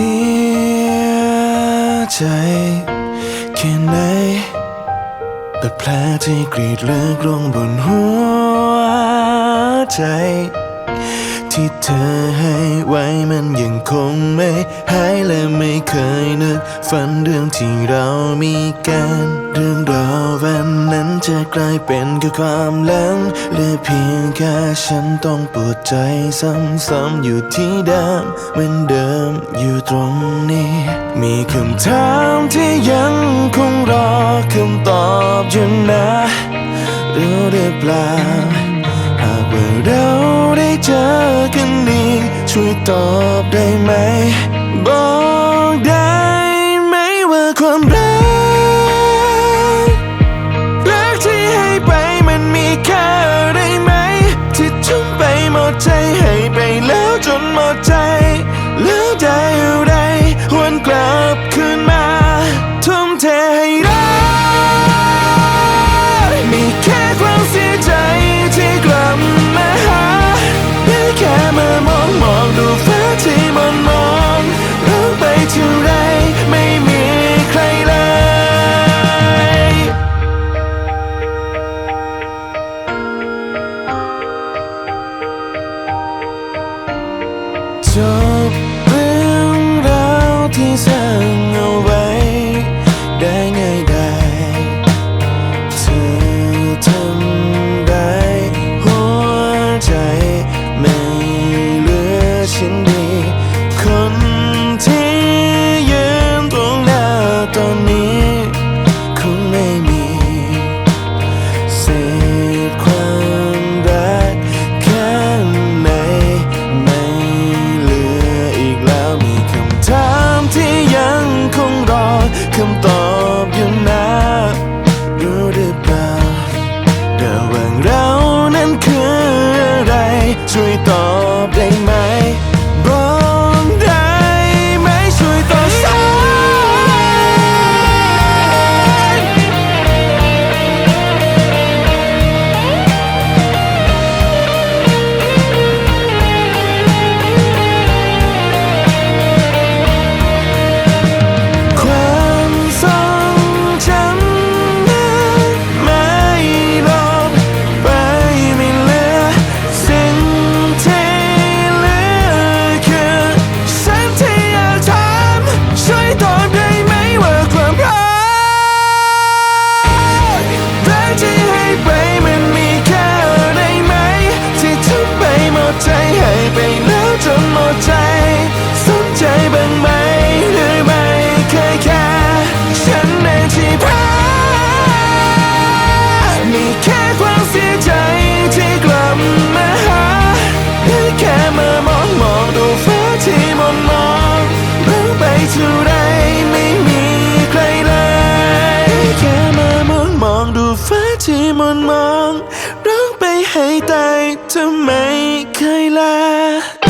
สียใจแค่ไหนแต่แผลที่กรีดเลอกลงบนหัวใจ ที่เธอให้ไว้มันยังคงไม่หายและไม่เคยนึกฝันเรื่องที่เรามีกันเรื่อง จะกลายเป็นแค่ความหลังเหลือเพียงแค่ฉันต้องปวดใจซ้ำๆอยู่ที่เดิมเหมือนเดิมอยู่ตรงนี้ มีคำถามที่ยังคงรอคำตอบอยู่นะรู้หรือเปล่าหากว่าเราได้เจอกันนี้ช่วยตอบได้ไหม บอกได้ไหมว่าความรัก จบเรื่องราวที่สร้างเอาไว้ ช่ว ที่มนมองร้องไปให้ตายทำไมเคยลา